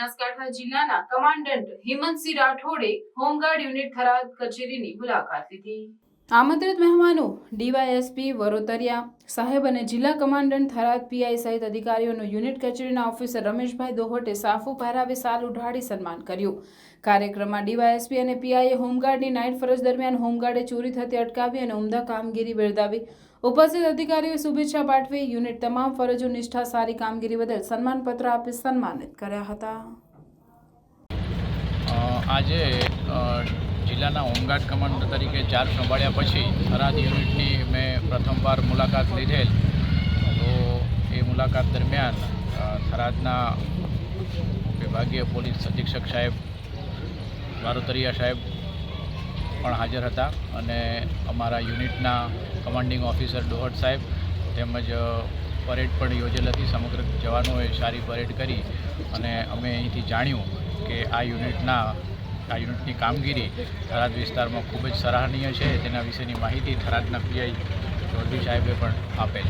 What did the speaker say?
બનાસકાંઠા જિલ્લાના કમાન્ડન્ટ હેમંતસિંહ રાઠોડે home guard unit Tharad કચેરીની મુલાકાત લીધી. આમંત્રિત મહેમાનો ડીવાયએસપી વરોતરિયા સાહેબ અને જિલ્લા કમાન્ડન્ટ થરાદ પીઆઈ સહિત અધિકારીઓનું યુનિટ કચેરીના ઓફિસર રમેશભાઈ દોહોટે સાફુ પહેરાવી સાલ ઉઢાડી સન્માન કર્યું. કાર્યક્રમમાં ડીવાયએસપી અને પીઆઈએ હોમગાર્ડની નાઇટ ફરજ દરમિયાન હોમગાર્ડે ચોરી થતી અટકાવી અને ઉમદા કામગીરી બિરદાવી ઉપસ્થિત અધિકારીઓએ શુભેચ્છા પાઠવી યુનિટ તમામ ફરજો, નિષ્ઠા, સારી કામગીરી બદલ સન્માનપત્ર આપી સન્માનિત કર્યા હતા. આજે જિલ્લાના હોમગાર્ડ કમાન્ડર તરીકે ચાર્જ સંભાળ્યા પછી થરાદ યુનિટની મેં પ્રથમવાર મુલાકાત લીધેલ. તો એ મુલાકાત દરમિયાન થરાદના વિભાગીય પોલીસ અધિક્ષક સાહેબ બારોતરિયા સાહેબ પણ હાજર હતા અને અમારા યુનિટના કમાન્ડિંગ ઓફિસર ડોહટ સાહેબ તેમજ પરેડ પણ યોજેલ હતી, સમગ્ર જવાનોએ સારી પરેડ કરી અને અમે અહીંથી જાણ્યું કે આ યુનિટના, આ યુનિટની કામગીરી થરાદ વિસ્તારમાં ખૂબ જ સરાહનીય છે. તેના વિશેની માહિતી થરાદના પીઆઈ ચૌધરી સાહેબે પણ આપેલ.